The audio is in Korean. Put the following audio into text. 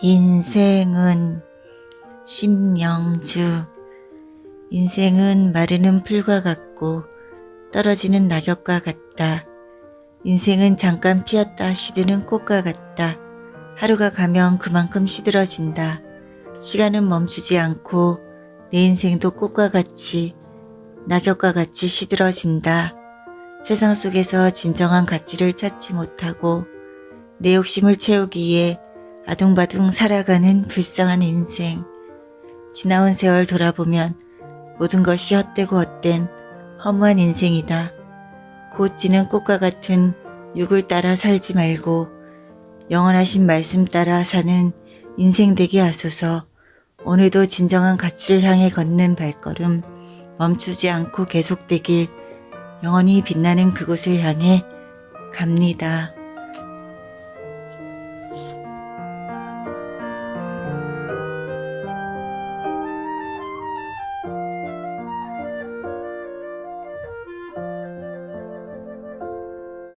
인생은 심령주 인생은 마르는 풀과 같고 떨어지는 낙엽과 같다. 인생은 잠깐 피었다 시드는 꽃과 같다. 하루가 가면 그만큼 시들어진다. 시간은 멈추지 않고 내 인생도 꽃과 같이 낙엽과 같이 시들어진다. 세상 속에서 진정한 가치를 찾지 못하고 내 욕심을 채우기에 아둥바둥 살아가는 불쌍한 인생. 지나온 세월 돌아보면 모든 것이 헛되고 헛된 허무한 인생이다. 곧 지는 꽃과 같은 육을 따라 살지 말고 영원하신 말씀 따라 사는 인생 되게 하소서. 오늘도 진정한 가치를 향해 걷는 발걸음 멈추지 않고 계속되길 영원히 빛나는 그곳을 향해 갑니다.